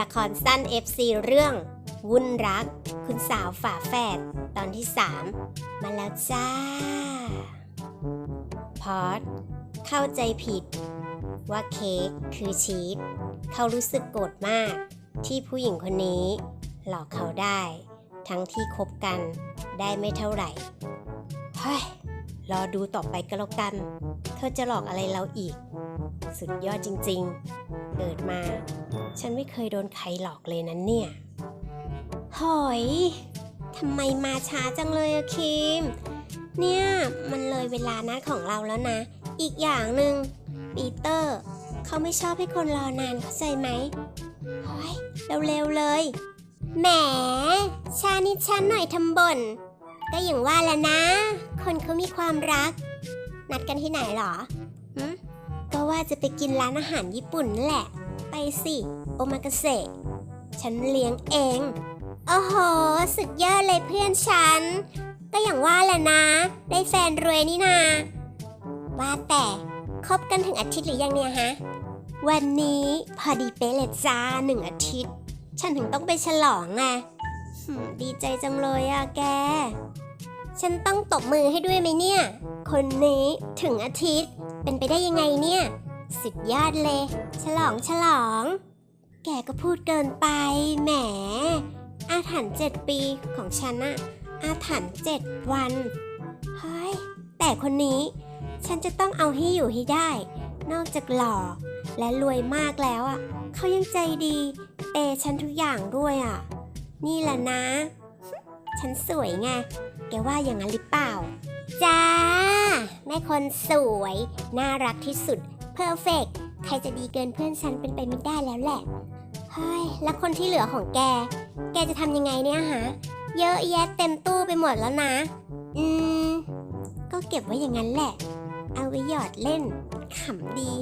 ละครสั้น FC เรื่อง วุ่นรัก คุณสาวฝาแฝดตอนที่ 3 มาแล้วจ้า พอดเข้าใจผิด ว่าเค้กคือชีสเขารู้สึกโกรธมาก ที่ผู้หญิงคนนี้ หลอกเขาได้ ทั้งที่คบกันได้ไม่เท่าไหร่ เฮ้ย รอดูต่อไปก็แล้วกัน เธอจะหลอกอะไรเราอีก สุดยอดจริงๆ เกิดมา ฉันไม่เคยโดนใครหลอกเลยนั้นเนี่ย หอยทำไมมาช้าจังเลยอะคิม เนี่ย มันเลยเวลานัดของเราแล้วนะ อีกอย่างหนึ่งปีเตอร์ เขาไม่ชอบให้คนรอนานเข้าใจไหมเฮ้ยเร็วๆเลย แหม ชานิดชันหน่อยทำบ่นก็อย่างว่าแหละนะ คนเขามีความรัก นัดกันที่ไหนหรอ ก็ว่าจะไปกินร้านอาหารญี่ปุ่นแหละ ไปสิ โอมากาเสะฉันเลี้ยงเอง โอ้โห สุดยอดเลยเพื่อนฉัน ก็อย่างว่าแหละนะ ได้แฟนรวยนี่นา ว่าแต่คบกันถึงอาทิตย์หรือยังเนี่ยฮะ วันนี้พอดีเป๊ะเลยจ้าหนึ่งอาทิตย์ ฉันถึงต้องไปฉลองไงดีใจจังเลยอะแก ฉันต้องตบมือให้ด้วยไหมเนี่ย คนนี้ถึงอาทิตย์ เป็นไปได้ยังไงเนี่ย สุดยอดเลย ฉลองฉลอง แกก็พูดเกินไป แหม อาถรรพ์เจ็ดปีของฉันอะอาถรรพ์เจ็ดวัน เฮ้ย แต่คนนี้ ฉันจะต้องเอาให้อยู่ให้ได้ นอกจากหล่อและรวยมากแล้วอะเขายังใจดีเปฉันทุกอย่างด้วยอะนี่แหละนะ ฉันสวยไง กว่าอย่างนั้นหรือเปล่า จ้า แม่คนสวย น่ารักที่สุด เพอร์เฟกใครจะดีเกินเพื่อนฉันเป็นไปไม่ได้แล้วแหละเฮ้ยแล้วคนที่เหลือของแก แกจะทำยังไงเนี่ยฮะ เยอะแยะเต็มตู้ไปหมดแล้วนะ อืม ก็เก็บไว้อย่างนั้นแหละ เอาไว้หยอดเล่น ขำดี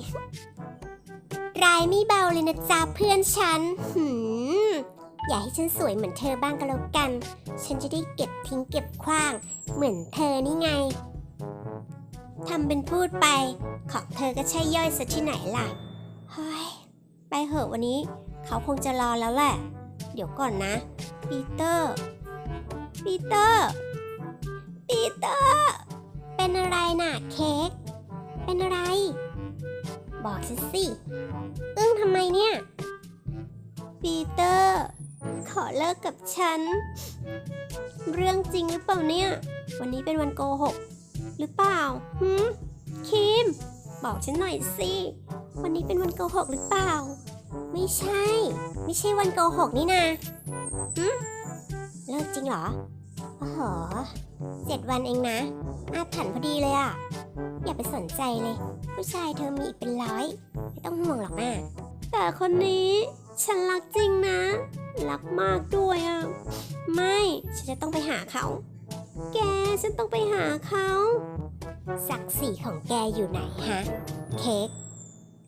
รายไม่เบาเลยนะจ๊ะเพื่อนฉัน หืม อย่าให้ฉันสวยเหมือนเธอบ้างก็แล้วกัน ฉันจะได้เก็บทิ้งเก็บขว้าง เหมือนเธอนี่ไง ทำเป็นพูดไป ของเธอก็ใช่ย่อยซะที่ไหนล่ะ เฮ้ย ไปเหอะวันนี้ เขาคงจะรอแล้วแหละ เดี๋ยวก่อนนะ ปีเตอร์ ปีเตอร์ ปีเตอร์ เป็นอะไรน่ะเค้ก เป็นอะไร บอกฉันสิ อึ้งทำไมเนี่ยปีเตอร์ ขอเลิกกับฉัน เรื่องจริงหรือเปล่าเนี่ย วันนี้เป็นวันโกหก หรือเปล่าหืมคิม บอกฉันหน่อยสิ วันนี้เป็นวันโกหกหรือเปล่า ไม่ใช่ ไม่ใช่วันโกหกนี่นาหืมเลิกจริงเหรอโอ้โหเจ็ดวันเองนะอาถรรพ์พอดีเลยอะอย่าไปสนใจเลย ผู้ชายเธอมีอีกเป็นร้อย ไม่ต้องห่วงหรอกนะแต่คนนี้ฉันรักจริงนะ รักมากด้วยอะไม่ ฉันจะต้องไปหาเขา แก ฉันต้องไปหาเขา ศักดิ์ศรีของแกอยู่ไหนฮะ เค้ก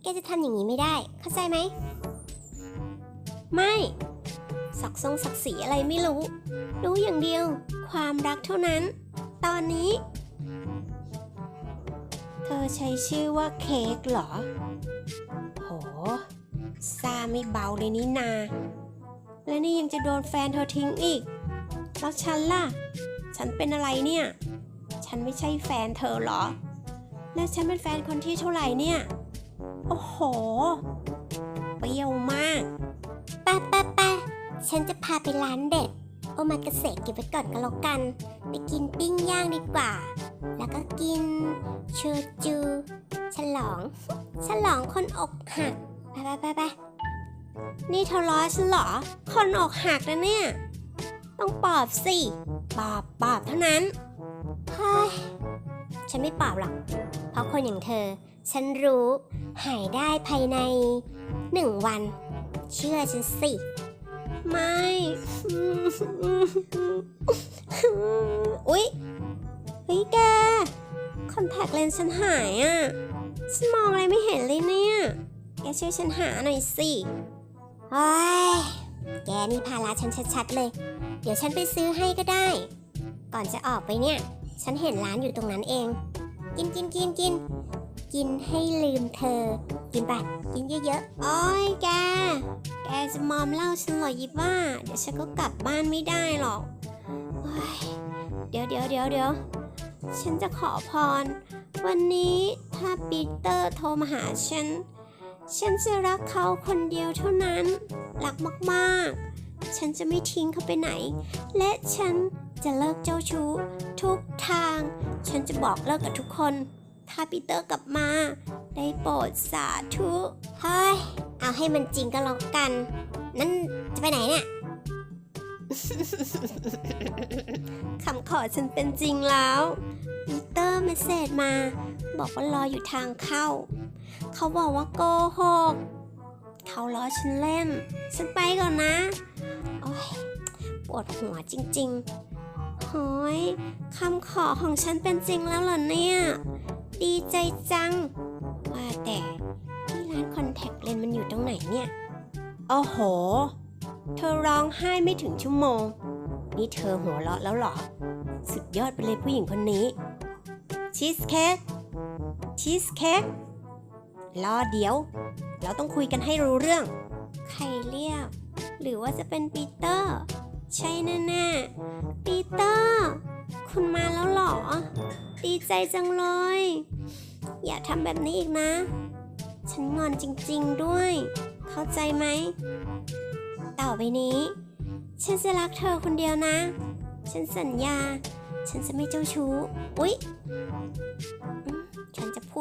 แกจะทำอย่างนี้ไม่ได้ เข้าใจไหม ไม่ ศักดิ์ทรงศักดิ์ศรีอะไรไม่รู้ รู้อย่างเดียว ความรักเท่านั้น ตอนนี้ เธอใช้ชื่อว่าเค้กเหรอ โหซาไม่เบาเลยนี่นา และนี่ยังจะโดนแฟนเธอทิ้งอีก แล้วฉันล่ะ ฉันเป็นอะไรเนี่ย ฉันไม่ใช่แฟนเธอหรอ และฉันเป็นแฟนคนที่เท่าไหร่เนี่ย โอ้โห เปรี้ยวมากปะปะปะฉันจะพาไปร้านเด็ด โอมากาเสะเก็บไว้ก่อนก็แล้วกัน ไปกินปิ้งย่างดีกว่า แล้วก็กินชูจู ฉลอง ฉลองคนอกหัก ไปไปไปไป นี่เธอล้อฉันเหรอ คนอกหักนะเนี่ย ต้องปอบสิ ปอบ ปอบเท่านั้น เฮ้ย ฉันไม่ปอบหรอก เพราะคนอย่างเธอ ฉันรู้ หายได้ภายในหนึ่งวัน เชื่อฉันสิ ไม่ อุ๊ยเฮ้ยแกคอนแทคเลนส์ฉันหายอะ ฉันมองอะไรไม่เห็นเลยเนี่ย แกช่วยฉันหาหน่อยสิ เฮ้ยแกนี่ภาระฉันชัดๆเลย เดี๋ยวฉันไปซื้อให้ก็ได้ ก่อนจะออกไปเนี่ย ฉันเห็นร้านอยู่ตรงนั้นเอง กินกินกินกินกินให้ลืมเธอ กินไป กินเยอะๆ โอ้ยแก แกจะมอมเหล้าฉันหรอยิบ้า เดี๋ยวฉันก็กลับบ้านไม่ได้หรอกเฮ้ยเดี๋ยวเดี๋ยวเดี๋ยวเดี๋ยวฉันจะขอพร วันนี้ถ้าปีเตอร์โทรมาหาฉัน ฉันจะรักเขาคนเดียวเท่านั้น รักมากๆ ฉันจะไม่ทิ้งเขาไปไหน และฉันจะเลิกเจ้าชู้ทุกทาง ฉันจะบอกเลิกกับทุกคน ถ้าปีเตอร์กลับมา ได้โปรดสาธุเฮ้ยเอาให้มันจริงก็แล้วกัน นั่นจะไปไหนเนี่ย คำขอฉันเป็นจริงแล้วปีเตอร์เมสเซจมา บอกว่ารออยู่ทางเข้า เขาบอกว่าโกหกเขาล้อฉันเล่น ฉันไปก่อนนะ โอ้ยปวดหัวจริงๆโฮ้ยคำขอของฉันเป็นจริงแล้วเหรอเนี่ย ดีใจจัง ว่าแต่ที่ร้านคอนแทคเลนส์มันอยู่ตรงไหนเนี่ย โอ้โห เธอร้องไห้ไม่ถึงชั่วโมง นี่เธอหัวเราะแล้วเหรอ สุดยอดไปเลยผู้หญิงคนนี้ชีสเค้กชีสเค้ก รอเดี๋ยว เราต้องคุยกันให้รู้เรื่อง ใครเรียก หรือว่าจะเป็นปีเตอร์ ใช่แน่ๆปีเตอร์ คุณมาแล้วเหรอ ดีใจจังเลย อย่าทำแบบนี้อีกนะ ฉันงอนจริงๆด้วย เข้าใจไหม ต่อไปนี้ ฉันจะรักเธอคนเดียวนะ ฉันสัญญา ฉันจะไม่เจ้าชู้อุ๊ย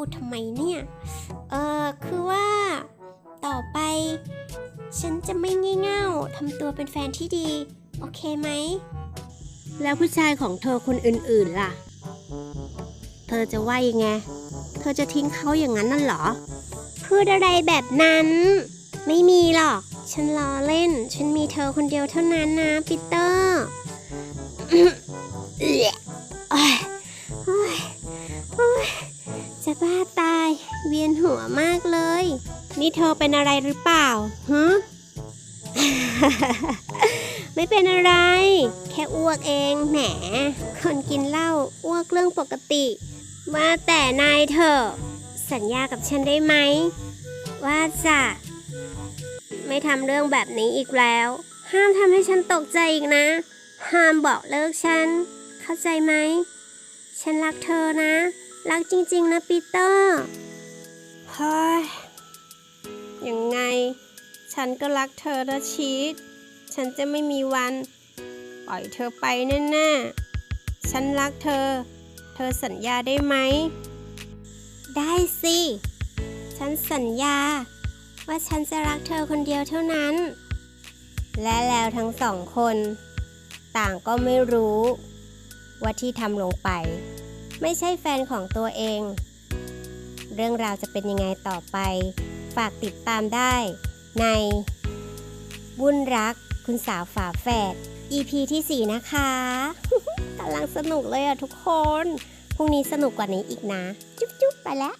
ดทำไมเนี่ย เออคือว่า ต่อไป ฉันจะไม่งี่เง่าทำตัวเป็นแฟนที่ดี โอเคไหม แล้วผู้ชายของเธอคนอื่นๆล่ะ เธอจะว่ายังไง เธอจะทิ้งเขาอย่างนั้นน่ะเหรอ พูดอะไรแบบนั้น ไม่มีหรอก ฉันล้อเล่น ฉันมีเธอคนเดียวเท่านั้นนะปีเตอร์ บ้าตาย เวียนหัวมากเลย นี่เธอเป็นอะไรหรือเปล่าฮะไม่เป็นอะไร แค่อ้วกเองแหม คนกินเหล้าอ้วกเรื่องปกติ ว่าแต่นายเถอะสัญญากับฉันได้ไหม ว่าจะไม่ทำเรื่องแบบนี้อีกแล้ว ห้ามทำให้ฉันตกใจอีกนะ ห้ามบอกเลิกฉัน เข้าใจไหม ฉันรักเธอนะ รักจริงๆนะปีเตอร์เฮ้ยยังไง ฉันก็รักเธอนะชีสฉันจะไม่มีวัน ปล่อยเธอไปแน่ๆ ฉันรักเธอ เธอสัญญาได้ไหม ได้สิ ฉันสัญญา ว่าฉันจะรักเธอคนเดียวเท่านั้น และแล้วทั้งสองคน ต่างก็ไม่รู้ ว่าที่ทำลงไป ไม่ใช่แฟนของตัวเอง เรื่องราวจะเป็นยังไงต่อไป ฝากติดตามได้ในวุ่นรักคุณสาวฝาแฝด EP ที่ 4 นะคะกำลังสนุกเลยอะทุกคน พรุ่งนี้สนุกกว่านี้อีกนะ จุ๊บๆ ไปแล้ว